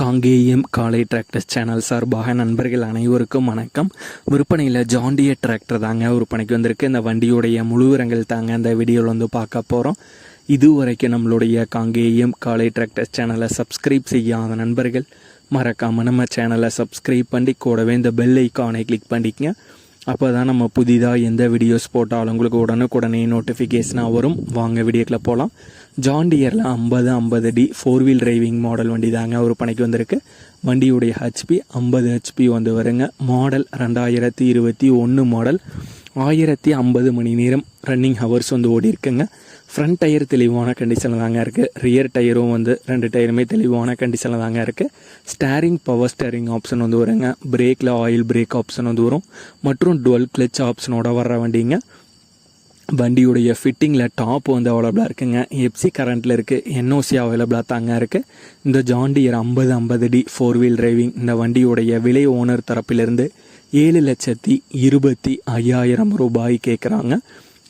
காங்கேயம் காலை tractors channel சார்பாக நண்பர்கள் அனைவருக்கும் வணக்கம். விற்பனையில் ஜாண்டியர் டிராக்டர் தாங்க விற்பனைக்கு வந்திருக்கு. இந்த வண்டியுடைய முழுவிரங்கள் தாங்க இந்த வீடியோவில் வந்து பார்க்க போகிறோம் இதுவரைக்கும் நம்மளுடைய காங்கேயம் காலை டிராக்டர்ஸ் சேனலை சப்ஸ்கிரைப் செய்யாத நண்பர்கள் மறக்காமல் நம்ம சேனலை சப்ஸ்கிரைப் பண்ணி கூடவே இந்த பெல் ஐக்கானை கிளிக் பண்ணிக்கங்க. அப்போ தான் நம்ம புதிதாக எந்த வீடியோஸ் போட்டாலும் உங்களுக்கு உடனுக்குடனே நோட்டிஃபிகேஷனாக வரும். வாங்க வீடியோக்கில் போகலாம் ஜாண்டியரில் ஐம்பது ஐம்பது D four wheel driving model வண்டி தாங்க ஒரு பணிக்கு வந்திருக்கு. வண்டியுடைய ஹெச்பி ஐம்பது ஹெச்பி வந்து வருங்க. மாடல் ரெண்டாயிரத்தி இருபத்தி ஒன்று மாடல் ஆயிரத்தி ஐம்பது மணி நேரம் ரன்னிங் ஹவர்ஸ் வந்து ஓடி இருக்குங்க ஃப்ரண்ட் டயர் தெளிவான கண்டிஷனில் தாங்க இருக்குது ரியர் டயரும் வந்து ரெண்டு டயருமே தெளிவான கண்டிஷனில் தாங்க இருக்குது ஸ்டேரிங் பவர் ஸ்டேரிங் ஆப்ஷன் வந்து வருங்க. பிரேக்கில் ஆயில் பிரேக் ஆப்ஷன் வந்து வரும். மற்றும் டுவெல் கிளச் ஆப்ஷனோட வர்ற வண்டிங்க. வண்டியுடைய ஃபிட்டிங்கில் டாப் வந்து அவைலபிளாக இருக்குங்க. எப்சி கரண்ட்டில் இருக்குது என்ஓசி அவைலபிளாக தாங்க இருக்குது இந்த ஜாண்டியர் ஐம்பது ஐம்பது டி ஃபோர் வீல் டிரைவிங் இந்த வண்டியுடைய விலை ஓனர் தரப்பிலிருந்து ஏழு லட்சத்தி இருபத்தி ஐயாயிரம் ரூபாய் கேட்குறாங்க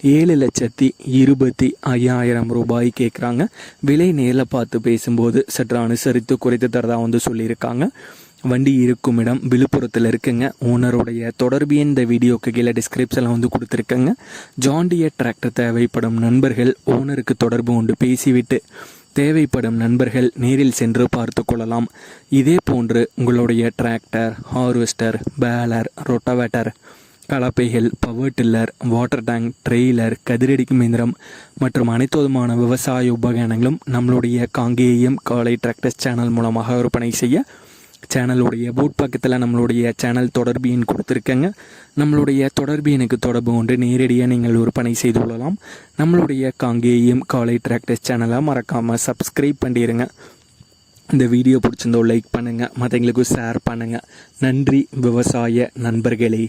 ஏழு லட்சத்தி இருபத்தி ஐயாயிரம் ரூபாய் கேட்குறாங்க விலை நேரில் பார்த்து பேசும்போது சற்று அனுசரித்து குறைத்து தரதாக வந்து சொல்லியிருக்காங்க. வண்டி இருக்கும் இடம் விழுப்புரத்தில் இருக்குங்க. ஓனருடைய தொடர்பு இந்த வீடியோக்கு கீழே டிஸ்கிரிப்ஷனில் வந்து கொடுத்துருக்கேங்க. ஜாண்டியர் டிராக்டர் தேவைப்படும் நண்பர்கள் ஓனருக்கு தொடர்பு கொண்டு பேசிவிட்டு தேவைப்படும் நண்பர்கள் நேரில் சென்று பார்த்து கொள்ளலாம். இதே போன்று உங்களுடைய tractor harvester baler rotavator கலப்பைகள் power tiller water tank trailer கதிரடிக்கும் இயந்திரம் மற்றும் அனைத்து விதமான விவசாய உபகரணங்களும் நம்மளுடைய காங்கேயம் காலை டிராக்டர்ஸ் சேனல் மூலமாக விற்பனை செய்ய சேனலுடைய பூட் பக்கத்தில் நம்மளுடைய சேனல் தொடர்பு எண் கொடுத்துருக்கேங்க. நம்மளுடைய தொடர்பு எனக்கு தொடர்பு கொண்டு நேரடியாக நீங்கள் விற்பனை செய்து கொள்ளலாம். நம்மளுடைய காங்கேயம் காலை டிராக்டர்ஸ் சேனலை மறக்காமல் சப்ஸ்கிரைப் பண்ணிடுங்க இந்த வீடியோ பிடிச்சிருந்தோ லைக் பண்ணுங்கள் மற்றவங்களுக்கும் ஷேர் பண்ணுங்கள் நன்றி விவசாய நண்பர்களே.